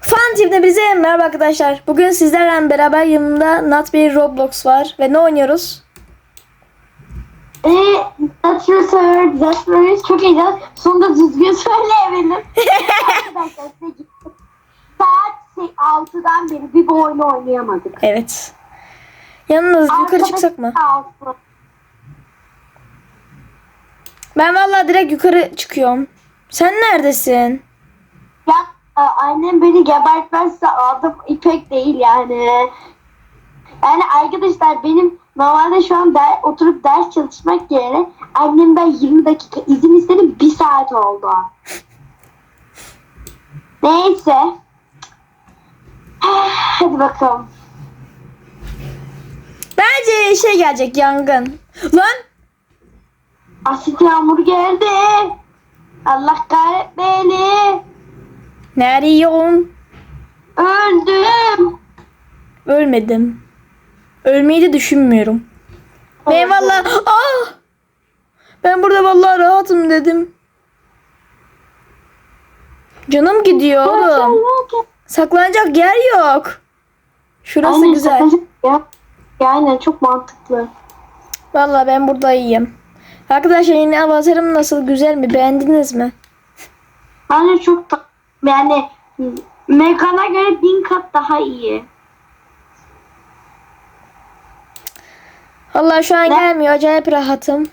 Fan TV'de bize merhaba arkadaşlar. Bugün sizlerle beraber yanımda Nat bir Roblox var ve ne oynuyoruz? Eee That's Your Sir, That's Your çok heyecan. Sonunda düzgün söyleyemedim. Arkadaşlar size saat 6'dan beri bir bu oyunu oynayamadık. Evet. Yalnız yukarı çıksak mı? Altı. Ben vallahi direkt yukarı çıkıyorum. Sen neredesin? Ya e, annem beni gebertmezse adım İpek değil yani. Yani arkadaşlar benim normalde şu an der, oturup ders çalışmak yerine annemden 20 dakika izin istedim bir saat oldu. Neyse. Hadi bakalım. Bence şey gelecek yangın. Lan Asit yağmur geldi. Allah kahret beni. nereyim? Öldüm. Ölmedim. Ölmeyi de düşünmüyorum. Ben vallahi ah! Ben burada vallahi rahatım dedim. Canım gidiyor oğlum. Saklanacak yer yok. Şurası Aynen, güzel. sakıncı- Ya, yani çok mantıklı. Vallahi ben burada iyiyim. Arkadaşlar yeni avatarım nasıl güzel mi? Beğendiniz mi? Bence çok da yani Megan'a göre bin kat daha iyi. Vallahi şu an Ne? gelmiyor. Acayip rahatım.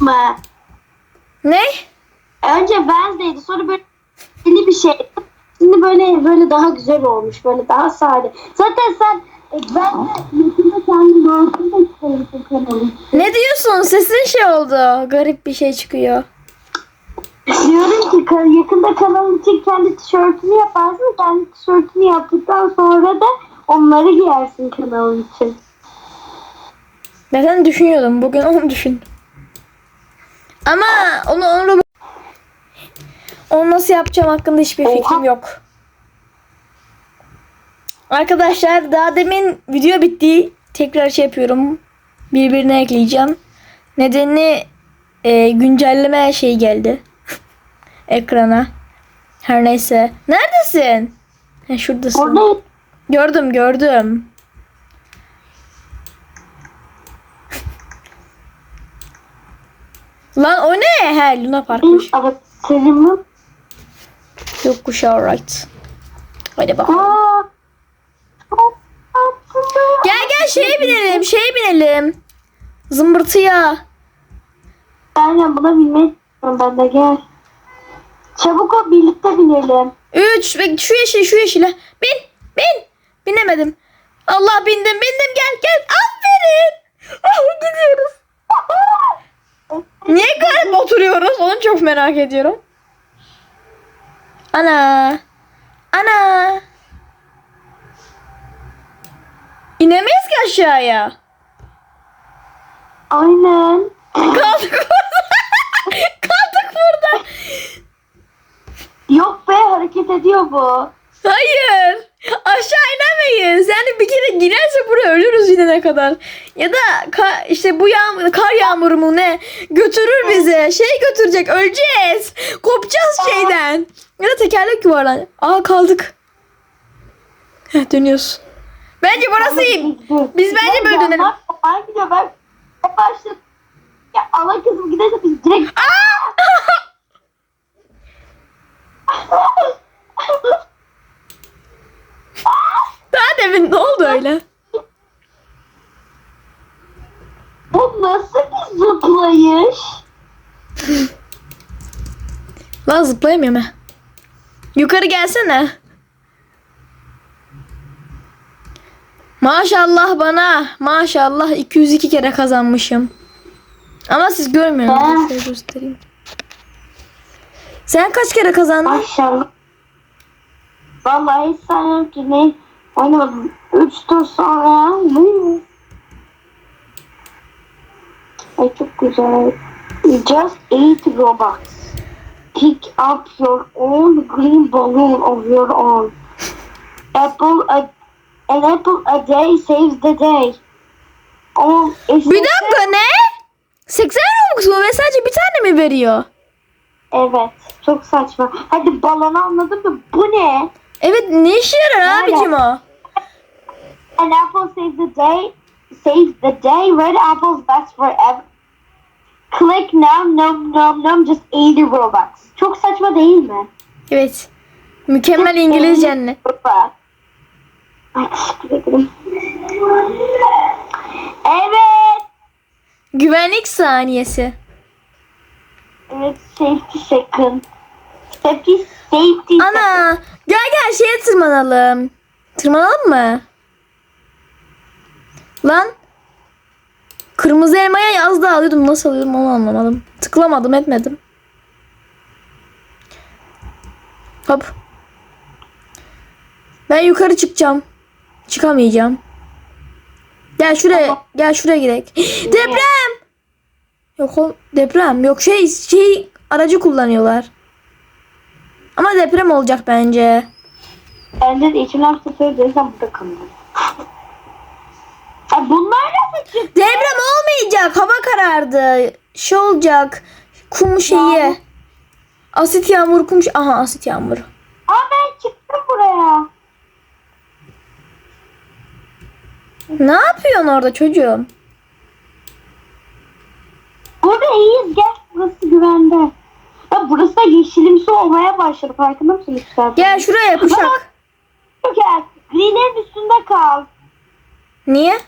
Ama Ne? önce Wednesday'di sonra böyle belli bir şey. Şimdi böyle böyle daha güzel olmuş. Böyle daha sade. Zaten sen ben de yakında kendi gördüm de çıkarırsın kanalı. Ne diyorsun? Sesin şey oldu. Garip bir şey çıkıyor. Diyorum ki ka- yakında kanal için kendi tişörtünü yaparsın. Kendi tişörtünü yaptıktan sonra da onları giyersin kanalın için. Ben sen düşünüyordum. Bugün onu düşündüm. Ama onu onu onu nasıl yapacağım hakkında hiçbir Oha. fikrim yok. Arkadaşlar daha demin video bitti. Tekrar şey yapıyorum. Birbirine ekleyeceğim. Nedeni e, güncelleme şey geldi. Ekrana. Her neyse. Neredesin? Ha, şuradasın. Orada Gördüm gördüm. Lan o ne? He Luna Park'mış. Evet, Selim'in. Yok kuşağı right. Hadi bakalım. Aa. Gel şeye binelim. Şeye binelim. Zımbırtıya. Aynen buna binmeyi istiyorum ben de gel. Çabuk ol birlikte binelim. Üç. Şu yeşil şu yeşile. Bin. Bin. Binemedim. Allah bindim bindim gel gel. Aferin. Ah, gidiyoruz. Niye garip oturuyoruz? Onu çok merak ediyorum. Ana. Ana. Aşağıya. Aynen. Kaldık. Kaldık burada. Yok be hareket ediyor bu. Hayır. Aşağı inemeyiz. Yani bir kere girersek buraya ölürüz inene kadar. Ya da ka- işte bu yağmur, kar yağmuru mu ne götürür bizi. Şey götürecek öleceğiz. Kopacağız şeyden. Ya da tekerlek yuvarlan. Aa kaldık. Heh, dönüyoruz. Bence burası iyi. Biz bence böyle dönelim. Ben gidiyor ben. Ben başladım. Ya Allah kızım giderse biz direkt. Daha demin ne oldu öyle? bu nasıl bir zıplayış? Lan zıplayamıyorum ha. Yukarı gelsene. Maşallah bana. Maşallah 202 kere kazanmışım. Ama siz görmüyorsunuz. Şöyle göstereyim. Sen kaç kere kazandın? Maşallah. Vallahi hiç sanmıyorum ki ne oynamadım. Üç tur sonra hı. Ay çok güzel. Just eight Robux. Pick up your own green balloon of your own. Apple a, an apple a day saves the day. Ama Bir dakika ne? 80 Robux mu ve sadece bir tane mi veriyor? Evet. Çok saçma. Hadi balonu anladın mı? Bu ne? Evet ne işe yarar Nerede? abicim o? An apple saves the day. Saves the day. Red apples best forever. Click now. Nom nom nom. Just 80 Robux. Çok saçma değil mi? Evet. Mükemmel İngilizcenle. Robux. Ay teşekkür ederim. Evet. Güvenlik saniyesi. Evet. Safety second. Safety safety. Ana gel gel şeye tırmanalım. Tırmanalım mı? Lan. Kırmızı elmaya yaz da alıyordum. Nasıl alıyordum onu anlamadım. Tıklamadım etmedim. Hop. Ben yukarı çıkacağım. Çıkamayacağım. Gel şuraya, gel şuraya gidelim. Deprem. Yok o deprem. Yok şey şey aracı kullanıyorlar. Ama deprem olacak bence. Bence de içimden tutuyor desem burada kalırım. Ay bunlar nasıl çıktı? Deprem olmayacak. Hava karardı. Şey olacak. Kum şeyi. Yağmur. Asit yağmur kum. Aha asit yağmur. Aa ben çıktım buraya. Ne yapıyorsun orada çocuğum? Burada iyiyiz gel burası güvende. Ya burası da yeşilimsi olmaya başladı farkında mısın Üstad? Gel şuraya yapışak. Gel. Green'in üstünde kal. Niye?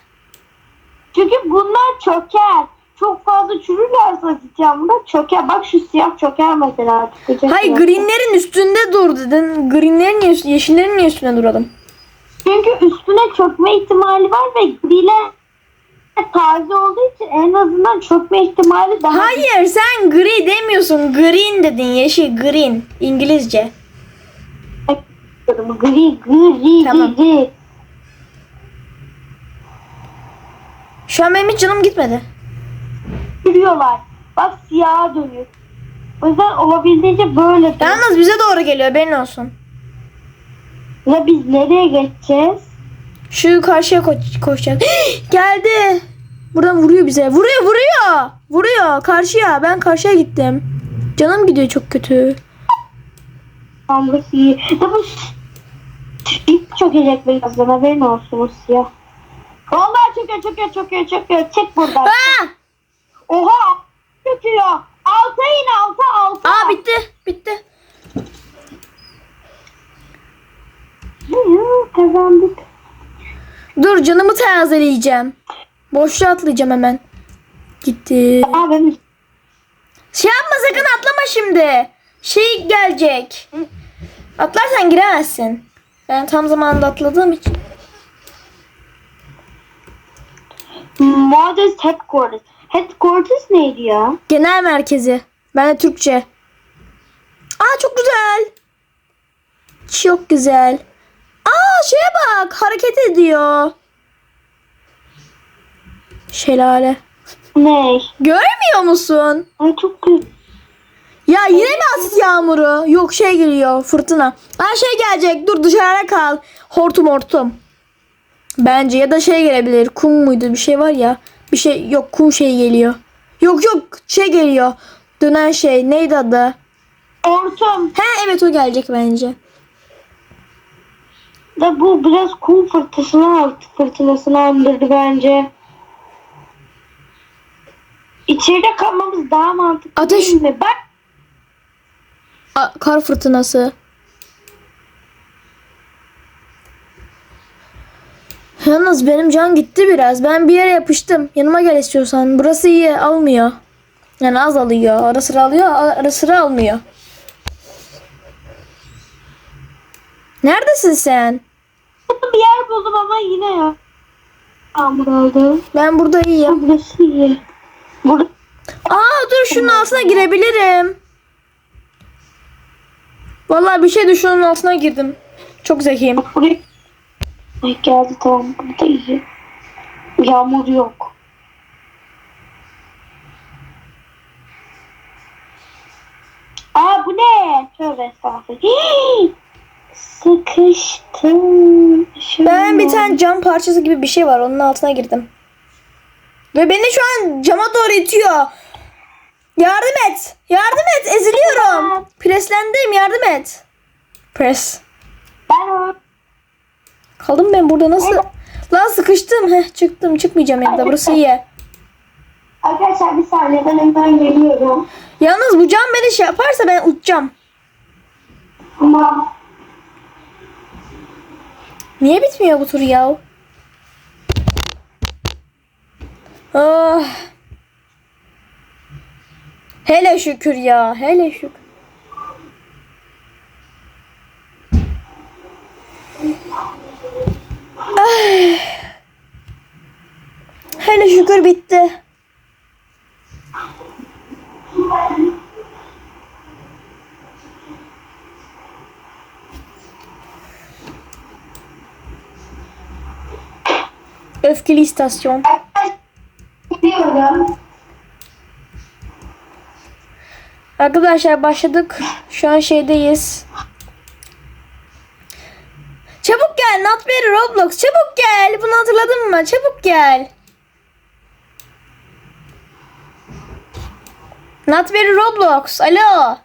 Çünkü bunlar çöker. Çok fazla çürürlerse yağmurda çöker. Bak şu siyah çöker mesela. Hayır greenlerin üstünde dur dedin. Greenlerin yeşillerin niye üstünde duralım? Çünkü üstüne çökme ihtimali var ve griler taze olduğu için en azından çökme ihtimali daha Hayır sen gri demiyorsun. Green dedin yeşil green. İngilizce. Gri, gri, Tamam. gri. Şu an benim hiç canım gitmedi. Yürüyorlar. Bak siyaha dönüyor. O yüzden olabildiğince böyle. Yalnız bize doğru geliyor benim olsun. Ya biz nereye geçeceğiz? Şu karşıya ko- koşacağız. Geldi. Buradan vuruyor bize. Vuruyor vuruyor. Vuruyor karşıya. Ben karşıya gittim. Canım gidiyor çok kötü. Burası iyi. Ya bu ilk çökecek birazdan haberin olsun siyah. Vallahi çöküyor çöküyor çöküyor çöküyor. Çek buradan. Aa! Oha! Çöküyor. Alta in alta alta. Aa bitti. Bitti. Hı, Kazandık. Dur canımı tazeleyeceğim. Boşluğa atlayacağım hemen. Gitti. Aa ben Şey yapma sakın atlama şimdi. Şey gelecek. Atlarsan giremezsin. Ben tam zamanında atladığım için. Modest Headquarters. Headquarters neydi ya? Genel merkezi. Ben de Türkçe. Aa çok güzel. Çok güzel. Aa şeye bak hareket ediyor. Şelale. Ne? Görmüyor musun? Ay çok güzel. Ya yine mi asit yağmuru? Yok şey geliyor fırtına. Aa şey gelecek dur dışarıda kal. Hortum hortum. Bence ya da şey gelebilir. Kum muydu bir şey var ya. Bir şey yok kum şey geliyor. Yok yok şey geliyor. Dönen şey neydi adı? Ortam. He evet o gelecek bence. Da bu biraz kum fırtınasını fırtınasını andırdı bence. İçeride kalmamız daha mantıklı Ateş. değil mi? Bak A- kar fırtınası. Yalnız benim can gitti biraz. Ben bir yere yapıştım. Yanıma gel istiyorsan. Burası iyi almıyor. Yani az alıyor. Ara sıra alıyor, ara sıra almıyor. Neredesin sen? bir yer buldum ama yine ya. Oldu. Ben burada iyiyim. Burası iyi. Burada Aa dur şunun altına girebilirim. Vallahi bir şey de şunun altına girdim. Çok zekiyim. buraya Ay geldi tamam burada iyi. Yağmur yok. Aa bu ne? Tövbe estağfurullah. Sıkıştım. Şöyle. Ben bir tane cam parçası gibi bir şey var. Onun altına girdim. Ve beni şu an cama doğru itiyor. Yardım et. Yardım et. Eziliyorum. Preslendim. Yardım et. O Kaldım ben burada nasıl? Lan sıkıştım. Heh, çıktım. Çıkmayacağım evde. Burası iyi. Arkadaşlar bir saniye ben hemen geliyorum. Yalnız bu cam beni şey yaparsa ben uçacağım. Ama Niye bitmiyor bu tur ya? Ah. Hele şükür ya. Hele şükür. Ay. Hele şükür bitti. Öfkeli istasyon. Arkadaşlar başladık. Şu an şeydeyiz. Çabuk gel Notberry Roblox çabuk gel. Bunu hatırladın mı? Çabuk gel. Notberry Roblox. Alo.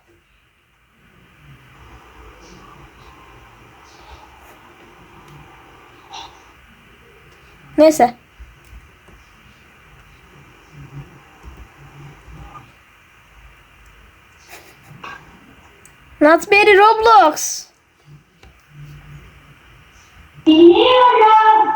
Neyse. Notberry Roblox. Geliyorum.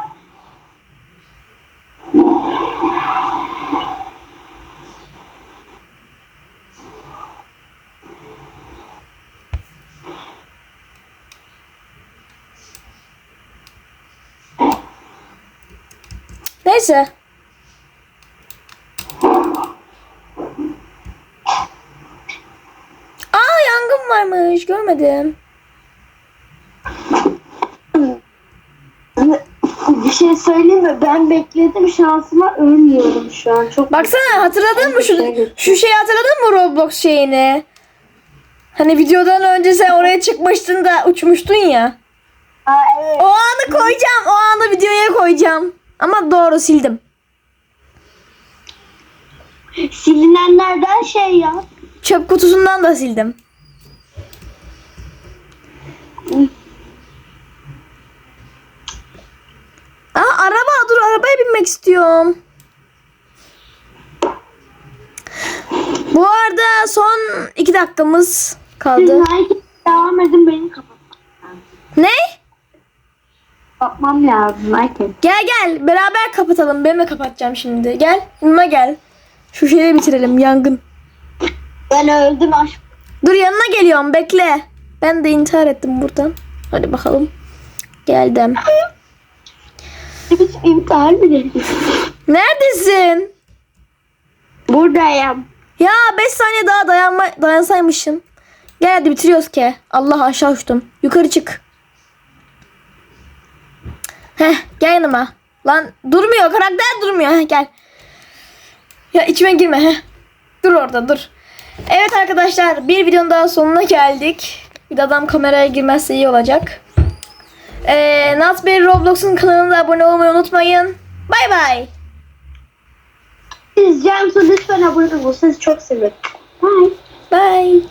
Neyse. Aa varmış. Görmedim. Bir şey söyleyeyim mi? Ben bekledim şansıma ölmüyorum şu an. Çok Baksana hatırladın mı şu şu şeyi hatırladın mı Roblox şeyini? Hani videodan önce sen oraya çıkmıştın da uçmuştun ya. Aa, evet. O anı koyacağım. O anı videoya koyacağım. Ama doğru sildim. Silinenlerden şey ya. Çöp kutusundan da sildim. Aa araba dur arabaya binmek istiyorum. Bu arada son iki dakikamız kaldı. Siz devam edin beni kapat. Ne? Kapatmam lazım herkes. Gel gel beraber kapatalım. Ben de kapatacağım şimdi. Gel yanıma gel. Şu şeyi bitirelim yangın. Ben öldüm aşk. Dur yanına geliyorum bekle. Ben de intihar ettim buradan. Hadi bakalım. Geldim. İmtihan mı dedin? Neredesin? Buradayım. Ya 5 saniye daha dayanma, dayansaymışım. Gel hadi bitiriyoruz ki. Allah aşağı uçtum. Yukarı çık. Heh gel yanıma. Lan durmuyor karakter durmuyor. Heh, gel. Ya içime girme. Heh. Dur orada dur. Evet arkadaşlar bir videonun daha sonuna geldik. Bir de adam kameraya girmezse iyi olacak. Ee, Notberry Roblox'un kanalına abone olmayı unutmayın. Bay bay. Siz Cansu lütfen abone olun. Sizi çok seviyorum. Bye. Bye.